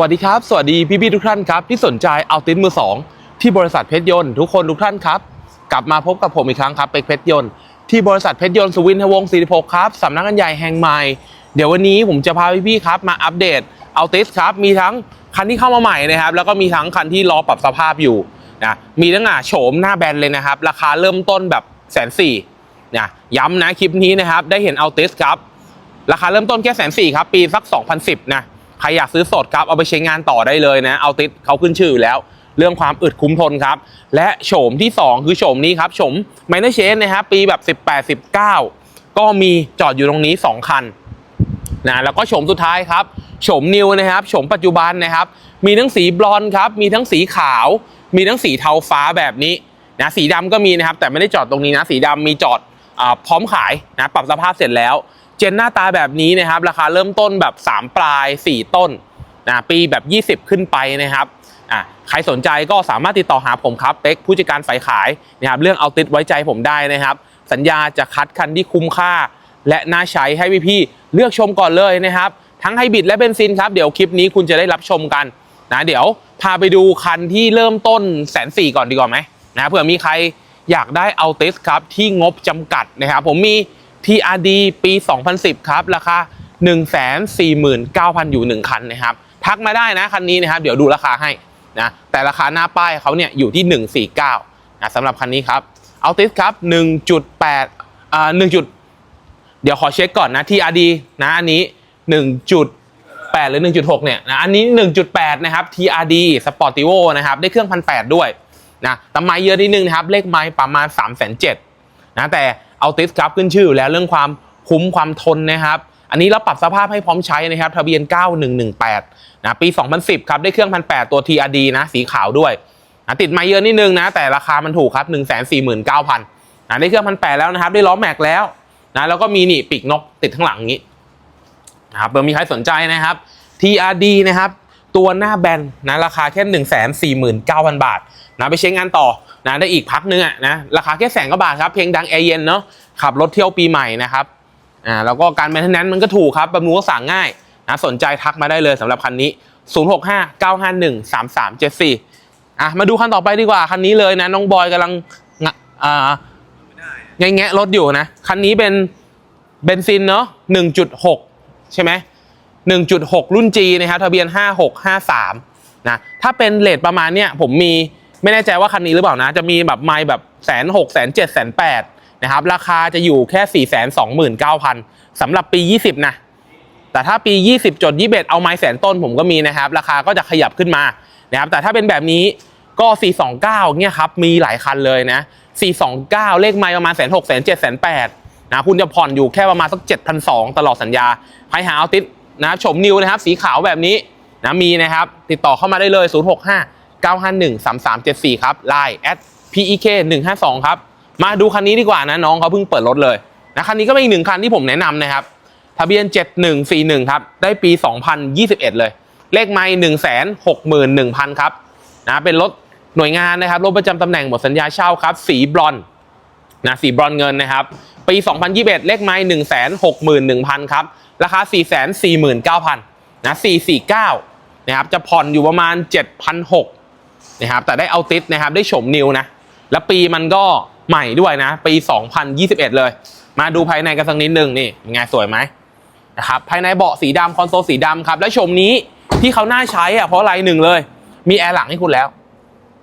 วัสดีครับ สวัสดีพี่ๆทุกท่านครับที่สนใจเอาติสมือสองที่บริษัทเพชรยนต์ทุกคนทุกท่านครับ กลับมาพบกับผมอีกครั้งครับเป็กเพชรยนต์ที่บริษัทเพชรยนต์สุวินทวงศ์46ครับสำนักงานใหญ่แห่งใหม่ เดี๋ยววันนี้ผมจะพาพี่ๆครับมาอัปเดตเอาติสครับมีทั้งคันที่เข้ามาใหม่นะครับแล้วก็มีทั้งคันที่รอปรับสภาพอยู่นะมีทั้งอะโฉมหน้าแบนเลยนะครับ ราคาเริ่มต้นแบบแสนสี่นะย้ำนะคลิปนี้นะครับได้เห็นเอาติสครับราคาเริ่มต้นแค่แสนสี่ครับปีสัก 2010นะ ใครอยากซื้อสดครับเอาไปใช้งานต่อได้เลยนะ เอาติดเขาขึ้นชื่ออยู่แล้ว เรื่องความอึดคุ้มทนครับ และโฉมที่ 2 คือโฉมนี้ครับโฉมไมเนอร์เชนนะครับปีแบบ 18 19 ก็มีจอดอยู่ตรงนี้ 2 คันนะแล้วก็โฉมสุดท้ายครับโฉมนิวนะครับโฉมปัจจุบันนะครับ มีทั้งสีบลอนด์ครับ มีทั้งสีขาว มีทั้งสีเทาฟ้าแบบนี้นะสีดำก็มีนะครับ แต่ไม่ได้จอดตรงนี้นะ สีดำมีจอดอพร้อมขายนะปรับสภาพเสร็จแล้ว เจนหน้าตาแบบนี้นะครับ ราคาเริ่มต้นแบบ 3 ปลาย 4 ต้นนะปีแบบ 20 ขึ้นไปนะครับอะใครสนใจก็สามารถติดต่อหาผมครับเป็กผู้จัดการฝ่ายขายนะครับเรื่องเอาติดไว้ใจผมได้นะครับ สัญญาจะคัดคันที่คุ้มค่า และน่าใช้ให้พี่ๆเลือกชมก่อนเลยนะครับ ทั้งไฮบริดและเบนซินครับเดี๋ยวคลิปนี้คุณจะได้รับชมกันนะเดี๋ยวพาไปดูคันที่เริ่มต้นแสนสี่ก่อนดีกว่าไหมนะเผื่อมีใครอยากได้เอาติสครับที่งบจำกัดนะครับผมมี TRD ปี 2010 ครับ ราคา 149,000 อยู่ 1 คันนะครับ ทักมาได้นะ คันนี้นะครับ เดี๋ยวดูราคาให้นะ แต่ราคาหน้าป้ายเขาเนี่ยอยู่ที่ 149นะสำหรับคันนี้ครับเอาติสครับ 1.8อ่า1เดี๋ยวขอเช็คก่อนนะ TRD นะอันนี้ 1.8 หรือ 1.6 เนี่ยนะ อันนี้ 1.8 นะครับ TRD Sportivo นะครับ ได้เครื่อง 1,800 ด้วยนะแต่ไม้เยอะนิดนึงนะครับ เลขไม้ประมาณ 3 7 0 0 นะแต่เอาติสครับขึ้นชื่ออยู่แล้วเรื่องความคุ้มความทนนะครับอันนี้เราปรับสภาพให้พร้อมใช้นะครับทะเบียน 9118นะปี 2010 ครับได้เครื่อง 1,800 ตัว TRD นะสีขาวด้วยนะติดไม้เยอะนิดนึงนะแต่ราคามันถูกครับ 149,000นะได้เครื่อง1,800แล้วนะครับ ได้ล้อแม็กแล้วนะแล้วก็มีนี่ปีกนกติดข้างหลังนี้นะครับเผื่อมีใครสนใจนะครับ TRD นะครับตัวหน้าแบนนะราคาแค่ 1 4 9 0 0 0 บาทนะไปใช้งานต่อ นะได้อีกพักนึงอะนะราคาแค่แสนกว่าบาทครับ เพลงดังแอร์เย็นเนาะขับรถเที่ยวปีใหม่นะครับอ่าแล้วก็การแมนเทนแนนซ์มันก็ถูกครับบำรุงรักษาง่ายนะสนใจทักมาได้เลยสำหรับคันนี้ 065 951 3374อะมาดูคันต่อไปดีกว่าคันนี้เลยนะน้องบอยกำลังงะอ่าแงะแงะรถอยู่นะคันนี้เป็นเบนซินเนาะ1.6 ใช่ไหม1.6 รุ่น G นะครับทะเบียน 5653นะถ้าเป็นเลทประมาณเนี้ยผมมี ไม่แน่ใจว่าคันนี้หรือเปล่านะ จะมีแบบไมล์แบบแสนหกแสนเจ็ดแสนแปดนะครับ ราคาจะอยู่แค่4 2 9 0 0 0สำหรับปี 20 นะ แต่ถ้าปี 20จด21 เอาไม้แสนต้นผมก็มีนะครับ ราคาก็จะขยับขึ้นมานะครับ แต่ถ้าเป็นแบบนี้ก็ 429เนี่ยครับ มีหลายคันเลยนะ 429 เลขไม้ประมาณแสนหกแสนเจ็ดแสนแปดนะคุณจะผ่อนอยู่แค่ประมาณสัก7,200 ตลอดสัญญาใครหาเอาติดนะชมนิวนะครับ สีขาวแบบนี้นะมีนะครับ ติดต่อเข้ามาได้เลย 065 951 3374 ครับ Line at pek 152ครับมาดูคันนี้ดีกว่านะน้องเขาเพิ่งเปิดรถเลยนะคันนี้ก็เป็นอีกหนึ่งคันที่ผมแนะนำนะครับทะเบียน 7141 ครับ ได้ปี 2021 เลย เลขไม้161,000 ครับนะเป็นรถหน่วยงานนะครับรถประจำตำแหน่งหมดสัญญาเช่าครับ สีบรอนนะสีบรอนเงินนะครับ ปี 2021 เลขไม้161,000 ครับ ราคา 449,000นะ449นะครับจะผ่อนอยู่ประมาณ 7,600 นะครับแต่ได้เอาติดนะครับได้โฉมนิวนะแล้วปีมันก็ใหม่ด้วยนะ ปี 2021 เลย มาดูภายในกันสักนิดหนึ่งนี่ไงสวยไหมนะครับภายในเบาะสีดำคอนโซลสีดำครับ และโฉมนี้ที่เขาน่าใช้อะเพราะอะไรหนึ่งเลย มีแอร์หลังให้คุณแล้ว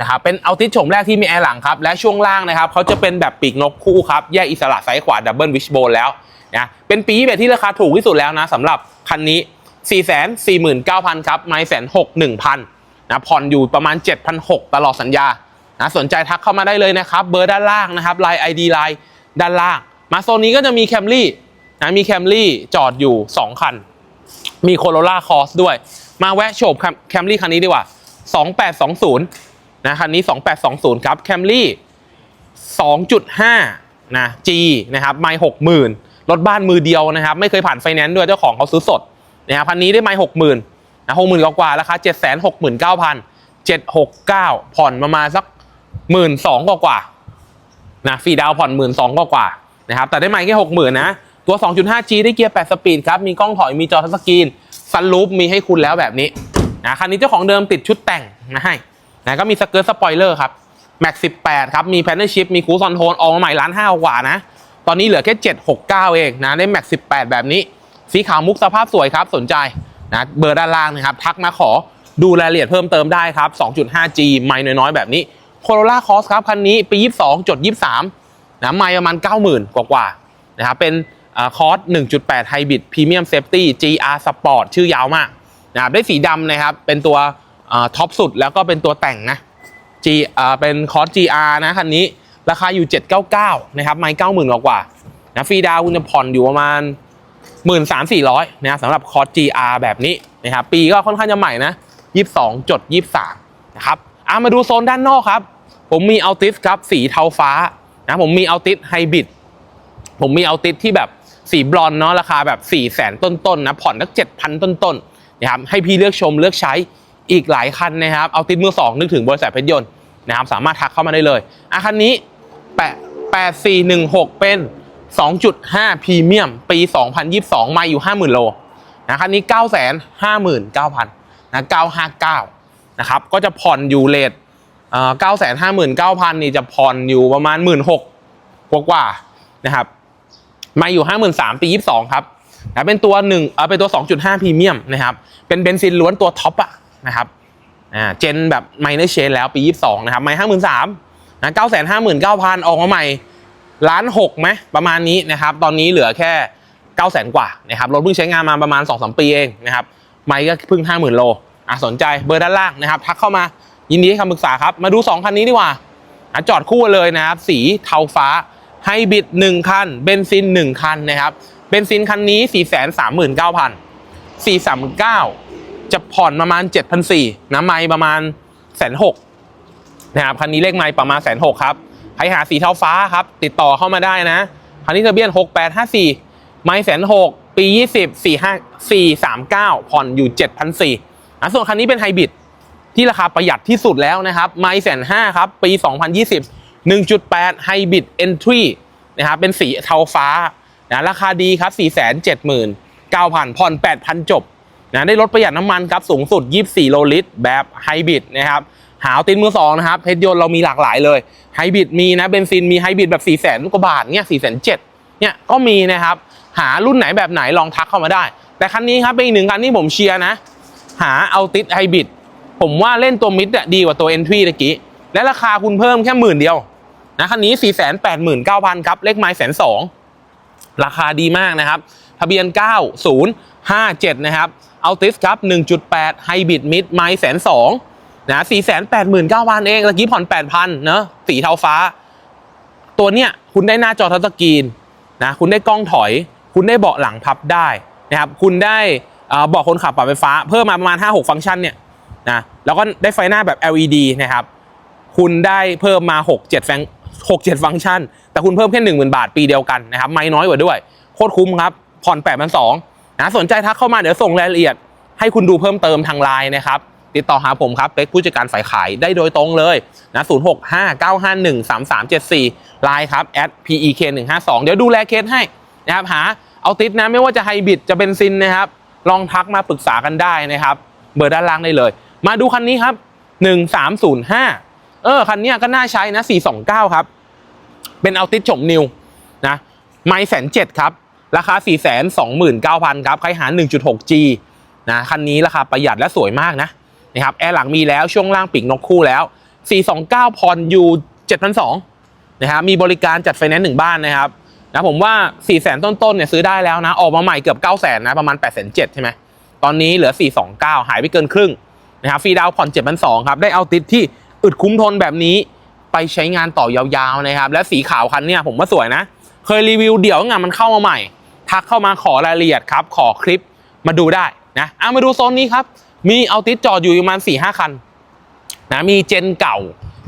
นะครับเป็นเอาติสโฉมแรกที่มีแอร์หลังครับ และช่วงล่างนะครับเขาจะเป็นแบบปีกนกคู่ครับ แยกอิสระซ้ายขวาดับเบิลวิชโบนแล้วนะเป็นปีแบบที่ราคาถูกที่สุดแล้วนะสำหรับคันนี้ 449,000 ครับ ไม่แสนหกหนึ่งพัน นะผ่อนอยู่ประมาณ 7,600 ตลอดสัญญานะสนใจทักเข้ามาได้เลยนะครับ เบอร์ด้านล่างนะครับไลน์ไอดีไลน์ด้านล่าง มาโซนนี้ก็จะมีแคมรี่นะมีแคมรี่จอดอยู่ 2 คัน มีโคโรล่าคอสด้วย มาแวะโฉบแคมรี่คันนี้ดีกว่า 2820นะคันนี้ 2820 ครับแคมรี่2.5 นะ G นะครับไม่60,000รถบ้านมือเดียวนะครับ ไม่เคยผ่านไฟแนนซ์ด้วยเจ้าของเขาซื้อสดนะครับคันนี้ได้ไม่60,000 นะ60,000กว่าราคา769,000 769ผ่อนประมาณสัก12,000กว่ากว่านะฟรีดาวผ่อน12,000กว่ากว่านะครับแต่ได้ไม่แค่60,000นนะ ตัว 2.5G ได้เกียร์ 8 สปีดครับ มีกล้องถอยมีจอทัชสกรีนซันรูฟมีให้คุณแล้วแบบนี้นะคันนี้เจ้าของเดิมติดชุดแต่งมาให้นะก็มีสเกิร์ตสปอยเลอร์ครับแม็กสิบแปดครับ มีแพนเนอร์ชิพมีคูซอนโทนออกมาใหม่ล้านห้ากว่านะ ตอนนี้เหลือแค่ 769 เองนะ ได้แม็ก18แบบนี้ สีขาวมุกสภาพสวยครับ สนใจ นะเบอร์ด้านล่างนะครับทักมาขอดูรายละเอียดเพิ่มเติมได้ครับ 2.5G ไม่น้อยๆ แบบนี้โคโรล่าคอสครับ คันนี้ปี 22 จด 23 นะไม่ประมาณ 90,000 กว่าๆนะครับเป็นคอร์ส1.8 Hybrid Premium Safety GR Sport ชื่อยาวมากนะครับได้สีดำนะครับ เป็นตัวท็อปสุดแล้วก็เป็นตัวแต่งนะ G เป็นคอร์ส GR นะคันนี้ราคาอยู่ 799 นะครับ ไม่ 90,000 กว่านะฟรีดาวคุณจะผ่อนอยู่ประมาณ 13,400นะครับสำหรับคอร์ส GR แบบนี้นะครับปีก็ค่อนข้างจะใหม่นะ22จด23นะครับอะมาดูโซนด้านนอกครับ ผมมีอัลติสครับสีเทาฟ้านะผมมีอัลติสไฮบริดผมมีอัลติสที่แบบสีบลอนเนาะราคาแบบ4 0 0 0 0 0ต้นๆนะผ่อนสัก7,000ต้นๆนะครับให้พี่เลือกชมเลือกใช้อีกหลายคันนะครับเอาติดมือสองนึกถึงบริษัทเพชรยนต์นะครับสามารถทักเข้ามาได้เลยอะคันนี้แปดแปดสี่หนึ่งหกเป็น 2.5พรีเมียมปี 2022 มาอยู่ 50,000 โลนะคันนี้ 959,000 นะ 959 นะครับ ก็จะผ่อนอยู่เลทเอ่อ959,000 นี่จะผ่อนอยู่ประมาณ 16,000กว่ากว่าๆนะครับ มาอยู่ 53,000 ปี 22 ครับนะเป็นตัว1เออเป็นตัว 2.5พรีเมียมนะครับ เป็นเบนซินล้วนตัวท็อปอะนะครับอ่าเจนแบบไมเนอร์เชนแล้วปี 22 นะครับ ไม่ 53,000นะ959,000 ออกมาใหม่ ล้านหกไหมประมาณนี้นะครับ ตอนนี้เหลือแค่9 0 0 0 0 0 กว่านะครับ รถเพิ่งใช้งานมาประมาณ 2-3 ปีเองนะครับ ไม่ก็เพิ่ง 50,000 โล อะสนใจเบอร์ด้านล่างนะครับ ทักเข้ามายินดีให้คำปรึกษาครับ มาดู 2 คันนี้ดีกว่าจอดคู่เลยนะครับ สีเทาฟ้าไฮบริด1 คัน เบนซิน 1 คันนะครับ เบนซินคันนี้ 439,000 439 จะผ่อนประมาณ 7,400นะไม่ประมาณแสนหกนะครับ คันนี้เลขไม่ประมาณแสนหกครับ ใครหาสีเทาฟ้าครับ ติดต่อเข้ามาได้นะคันนี้ทะเบียน 6854 ไม่แสนหกปี 20 45 439 ผ่อนอยู่ 7,400อะส่วนคันนี้เป็นไฮบริดที่ราคาประหยัดที่สุดแล้วนะครับ ไม่แสนห้าครับ ปี 2020 1.8 ไฮบริดเอนทรีนะครับเป็นสีเทาฟ้านะราคาดีครับ 479,000 ผ่อน 8,000 จบ นะได้ลดประหยัดน้ำมันครับสูงสุด 24 โลลิตร แบบไฮบริดนะครับหาตินมือสองนะครับเพชรยนต์เรามีหลากหลายเลยไฮบริดมีนะเบนซินมีไฮบริดแบบ4ี่แสนกว่าบาทเนี่ยสี่แสนเจ็ดเนี่ยก็มีนะครับหารุ่นไหนแบบไหนลองทักเข้ามาได้ แต่คันนี้ครับเป็นอีกหนึ่งคันที่ผมเชียร์นะ หาเอาติดไฮบริดผมว่าเล่นตัวมิดอะดีกว่าตัวเอนทรีตะกี้และราคาคุณเพิ่มแค่หมื่นเดียวนะคันนี้ 4 8 9 0 0 0 ครับเลขไม้แสนสองราคาดีมากนะครับ ทะเบียน 9057 นะครับ อาติสครับ 1.8 ไฮบริดมิดไม้แสนสองนะ4 8 9 0 0 0เองตะกี้ผ่อน8,000เนอะสีเทาฟ้า ตัวเนี้ยคุณได้หน้าจอทัชสกรีนนะคุณได้กล้องถอย คุณได้เบาะหลังพับได้นะครับคุณได้เอ่อเบาะคนขับปรับไฟฟ้า เพิ่มมาประมาณ 5-6 ฟังก์ชันเนี่ยนะแล้วก็ได้ไฟหน้าแบบ LED นะครับคุณได้เพิ่มมา 6 7ฟัง6 7 ฟังก์ชัน แต่คุณเพิ่มแค่ 10,000 บาทปีเดียวกันนะครับไม่น้อยกว่าด้วย โคตรคุ้มครับ ผ่อน8 2 0 0 นะสนใจทักเข้ามาเดี๋ยวส่งรายละเอียด ให้คุณดูเพิ่มเติมทางไลน์นะครับ ติดต่อหาผมครับเป็กผู้จัดการฝ่ายขายได้โดยตรงเลยนะ0 6 5 9 5 1 3 3 7 4ไลน์ครับ at pek 1 5 2เดี๋ยวดูแลเคสให้นะครับหาเอาติดนะไม่ว่าจะไฮบริดจะเป็นซินนะครับลองทักมาปรึกษากันได้นะครับ เบอร์ด้านล่างได้เลย มาดูคันนี้ครับ 1305 เออคันนี้ก็น่าใช้นะ 429 ครับ เป็นเอาติดชมนิวนะไม่แสนเจ็ดครับ ราคา 4 2 9 0 0 0 ครับใครหา 1.6G นะคันนี้ราคาประหยัดและสวยมากนะนะครับแอร์หลังมีแล้วช่วงล่างปีกนกคู่แล้ว 429ผ่อนอยู่7,200นะครับมีบริการจัดไฟแนนซ์หนึ่งบ้านนะครับนะผมว่า4 0 0 0 0 0 ต้นๆเนี่ยซื้อได้แล้วนะ ออกมาใหม่เกือบ 9 0 0 0 0นะประมาณ 8 7 0 0ใช่ไหมตอนนี้เหลือ 429 หายไปเกินครึ่งนะครับฟรีดาวผ่อน7,200ครับได้เอาติดที่อึดคุ้มทนแบบนี้ไปใช้งานต่อยาวๆนะครับและสีขาวคันเนี่ยผมว่าสวยนะ เคยรีวิวเดี๋ยวงานมันเข้ามาใหม่ ทักเข้ามาขอรายละเอียดครับ ขอคลิปมาดูได้นะเอามาดูโซนนี้ครับ มีเอาติดจอดอยู่ประมาณ4ี่ห้าคันนะมีเจนเก่า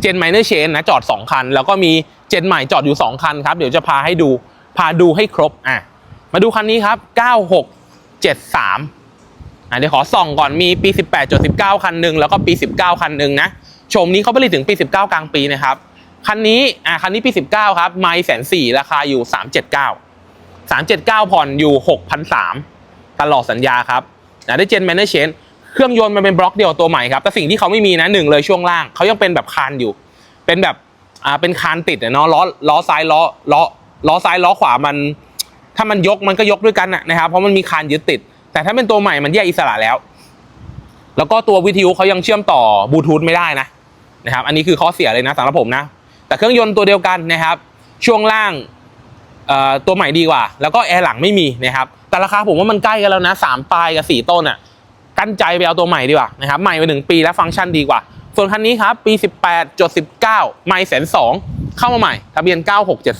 เจนไมเนอร์เชนนะจอด 2 คัน แล้วก็มีเจนใหม่จอดอยู่ 2 คันครับ เดี๋ยวจะพาให้ดูพาดูให้ครบอะมาดูคันนี้ครับ 9673อะเดี๋ยวขอส่องก่อนมีปี 18จด19 คันหนึ่งแล้วก็ปี 19 คันหนึ่งนะชมนี้เขาผลิตถึงปี 19 กลางปีนะครับ คันนี้อะคันนี้ปี 19 ครับ ไม่แสนสี่ราคาอยู่ 379 379 ผ่อนอยู่6,300ตลอดสัญญาครับนะได้เจนแมนเนอร์เชนเครื่องยนต์มันเป็นบล็อกเดียวตัวใหม่ครับ แต่สิ่งที่เขาไม่มีนะหนึ่งเลยช่วงล่างเขายังเป็นแบบคานอยู่ เป็นแบบอ่าเป็นคานติดเนาะล้อล้อซ้ายล้อล้อล้อซ้ายล้อขวามัน ถ้ามันยกมันก็ยกด้วยกันนะนะครับเพราะมันมีคานยึดติด แต่ถ้าเป็นตัวใหม่มันแยกอิสระแล้ว แล้วก็ตัววิทยุเขายังเชื่อมต่อบลูทูธไม่ได้นะนะครับ อันนี้คือข้อเสียเลยนะสำหรับผมนะแต่เครื่องยนต์ตัวเดียวกันนะครับ ช่วงล่าง ตัวใหม่ดีกว่า แล้วก็แอร์หลังไม่มีนะครับแต่ราคาผมว่ามันใกล้กันแล้วนะสามปลายกับสี่ต้นอะกั้นใจไปเอาตัวใหม่ดีกว่านะครับใหม่ไปหนึ่งปีแล้วฟังก์ชันดีกว่า ส่วนคันนี้ครับปี 18จด19 ไม่แสนสองเข้ามาใหม่ ทะเบียน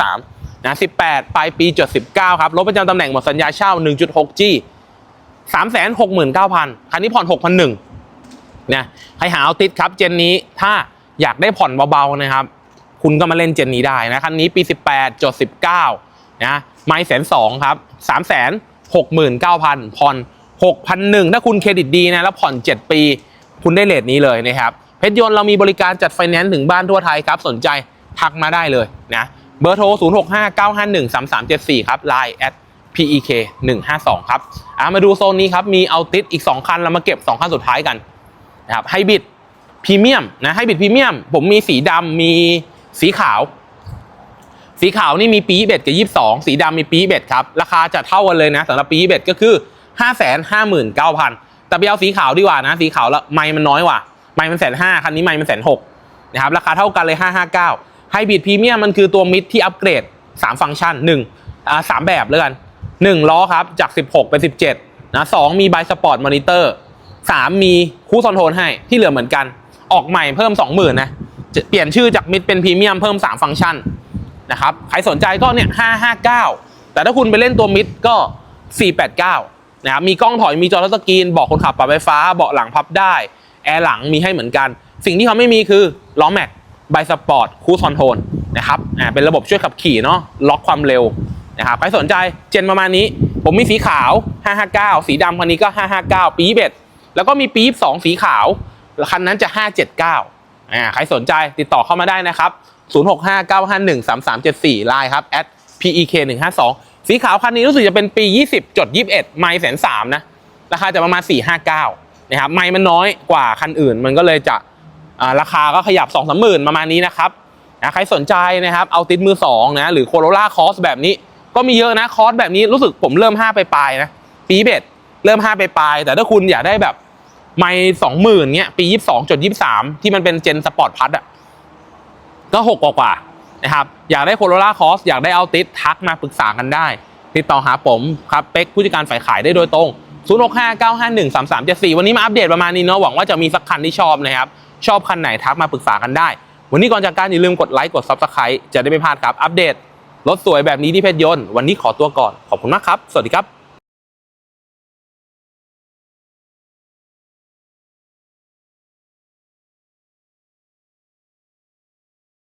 9673นะ18 ปลายปีจด19 ครับรถประจำตำแหน่งหมดสัญญาเช่า 1.6G 369,000 คันนี้ผ่อน6,100นะใครหาเอาติดครับเจนนี้ถ้าอยากได้ผ่อนเบาๆนะครับ คุณก็มาเล่นเจนนี้ได้นะคันนี้ปี 18จด19 นะไม่แสนสองครับ3 6 9 0 0 0ผ่อน6,100ถ้าคุณเครดิตดีนะแล้วผ่อน7ปี คุณได้เลทนี้เลยนะครับเพชรยนต์เรามีบริการจัดไฟแนนซ์ถึงบ้านทั่วไทยครับ สนใจทักมาได้เลยนะเบอร์โทร 0659513374 ครับ Line at PEK 152ครับอะมาดูโซนนี้ครับ มีเอาติดอีก 2 คัน เรามาเก็บ 2 คันสุดท้ายกันนะครับไฮบิดพรีเมียมนะไฮบิดพรีเมียมผมมีสีดำมีสีขาว สีขาวนี่มีปีเบ็ดกับยี่สองสีดำมีปีเบ็ดครับ ราคาจะเท่ากันเลยนะสำหรับปีเบ็ดก็คือห้าแสนห้าหมื่นเก้าพันแต่ไปเอาสีขาวดีกว่านะ สีขาวแล้วไม่มันน้อยกว่า ไม่มันแสนห้าคันนี้ไม่มันแสนหกนะครับราคาเท่ากันเลยห้าห้าเก้าไฮบริดพรีเมียมมันคือตัวมิดที่อัปเกรดสามฟังก์ชันหนึ่งอ่าสามแบบเลยกันหนึ่งล้อครับจากสิบหกเป็นสิบเจ็ดนะสองมีไบสปอร์ตมอนิเตอร์สามมีคู่คอนโทรลให้ที่เหลือเหมือนกัน ออกใหม่เพิ่มสองหมื่นนะจะเปลี่ยนชื่อจากมิดเป็นพรีเมียมเพิ่มสามฟังก์ชัน นะครับใครสนใจก็เนี่ย559แต่ถ้าคุณไปเล่นตัวมิดก็489นะครับมีกล้องถอยมีจอทัชสกรีนบอกคนขับปรับไฟฟ้าเบาะหลังพับได้แอร์หลังมีให้เหมือนกัน สิ่งที่เขาไม่มีคือล้อแม็กไบสปอร์ตคูคอนโทรลนะครับอ่าเป็นระบบช่วยขับขี่เนาะล็อกความเร็วนะครับใครสนใจเจนประมาณนี้ ผมมีสีขาว 559 สีดำคันนี้ก็ 559 ปีเบ็ดแล้วก็มีปี๊บ2สีขาวคันนั้นจะ 579อ่าใครสนใจติดต่อเข้ามาได้นะครับ 0659513374ไลน์ครับ at pek 152 สีขาวคันนี้รู้สึกจะเป็นปี 20 จด 21 ไม่แสนสามนะ ราคาจะประมาณ 459นะครับ ไม่มันน้อยกว่าคันอื่น มันก็เลยจะาราคาก็ขยับ 2 3 0 0 0 0ประมาณนี้นะครับนะใครสนใจนะครับ เอาติดมือ 2 นะ หรือโคโรล่าคอสแบบนี้ ก็มีเยอะนะคอสแบบนี้รู้สึกผมเริ่ม 5 ไปปลายนะ ปีเบ็ดเริ่ม 5 ไปปลาย แต่ถ้าคุณอยากได้แบบ ไม่สองหมื่นเงี้ย ปี 22จด23 ที่มันเป็นเจนสปอร์ตพัทอะ ก็หกกว่าๆนะครับอยากได้โคโรล่าคอสอยากได้เอาติสทักมาปรึกษากันได้ ติดต่อหาผมครับเป็กผู้จัดการฝ่ายขายได้โดยตรง 0659513374 วันนี้มาอัปเดตประมาณนี้เนาะหวังว่าจะมีสักคันที่ชอบนะครับชอบคันไหนทักมาปรึกษากันได้ วันนี้ก่อนจากการอย่าลืมกดไลค์กด Subscribe จะได้ไม่พลาดครับอัปเดตรถสวยแบบนี้ที่เพชรยนต์วันนี้ขอตัวก่อนขอบคุณมากครับ สวัสดีครับ